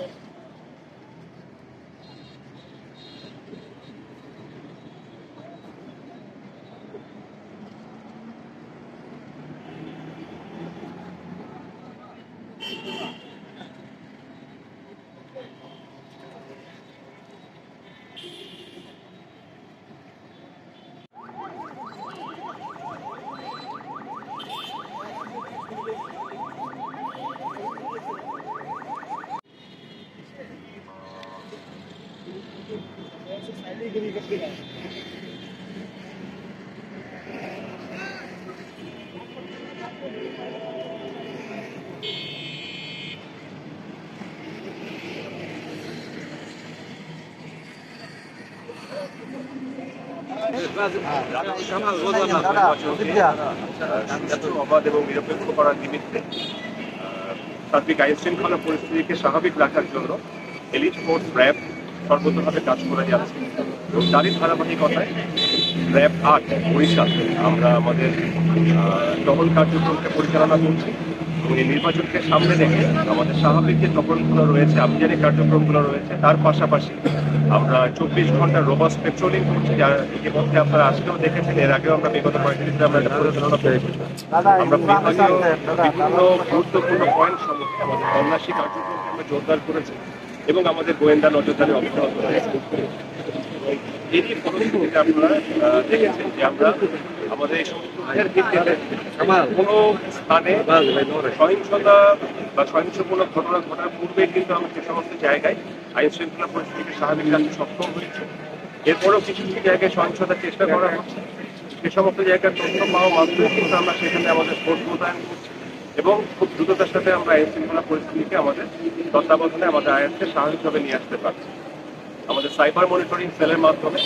Yep. অবাধ এবং নিরপেক্ষ করার নিমিত্তে পরিস্থিতিকে স্বাভাবিক রাখার জন্য এলিট ফোর্স র্যাব সর্বতভাবে কাজ করে যাচ্ছে। এবং তারই ধারাবাহিকতায় র্যাব আট বরিশাল আমরা আমাদের টহল কার্যক্রমকে পরিচালনা করছি। এবং এই নির্বাচনকে সামনে রেখে আমাদের স্বাভাবিক যে টহলগুলো রয়েছে আভিযানিক কার্যক্রমগুলো রয়েছে তার পাশাপাশি আমরা চব্বিশ ঘণ্টা রোবাস পেট্রোলিং করছি যার ইতিমধ্যে আপনারা আজকেও দেখেছেন এর আগেও আমরা বিগত কয়েকদিন আমরা এটা পরিচালনা করেছি। আমরা বিভাগীয় বিভিন্ন গুরুত্বপূর্ণ পয়েন্ট সম্বন্ধে আমাদের তল্লাশি কার্যক্রমকে আমরা জোরদার করেছি এবং আমাদের গোয়েন্দা নজরদারি অব্যাহত রয়েছে। এরই ফলশ্রুতিতে আপনারা দেখেছেন যে আমরা আমাদের কোনো স্থানে সহিংসতা বা সহিংসমূলক ঘটনা ঘটার পূর্বে কিন্তু আমরা সে সমস্ত জায়গায় আইন শৃঙ্খলা পরিস্থিতিকে স্বাভাবিক রাখতে সক্ষম হয়েছে। এরপরেও কিছু কিছু জায়গায় সহিংসতার চেষ্টা করা হচ্ছে। সে সমস্ত জায়গার তথ্য পাওয়া মাত্রই কিন্তু আমরা সেখানে আমাদের ফোর্স মোতায়েন করছি। এবং খুব দ্রুততার সাথে আমরা আইন শৃঙ্খলা পরিস্থিতিকে আমাদের তত্ত্বাবধানে আমাদের আয়ত্তে স্বাভাবিকভাবে নিয়ে আসতে পারছি। আমাদের সাইবার মনিটরিং সেলের মাধ্যমে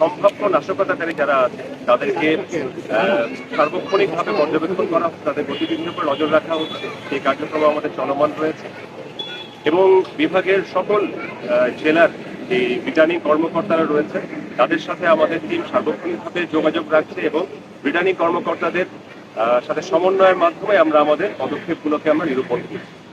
সম্ভাব্য নাশকতাকারী যারা আছে, তাদেরকে সার্বক্ষণিকভাবে পর্যবেক্ষণ করা হচ্ছে, তাদের গতিবিধির উপর নজর রাখা হচ্ছে, সেই কার্যক্রম আমাদের চলমান রয়েছে। এবং বিভাগের সকল জেলার যে রিটার্নিং কর্মকর্তারা রয়েছে, তাদের সাথে আমাদের টিম সার্বক্ষণিকভাবে যোগাযোগ রাখছে এবং রিটার্নিং কর্মকর্তাদের সাথে সমন্বয়ের মাধ্যমে আমরা আমাদের পদক্ষেপগুলোকে আমরা নিরূপণ করছি।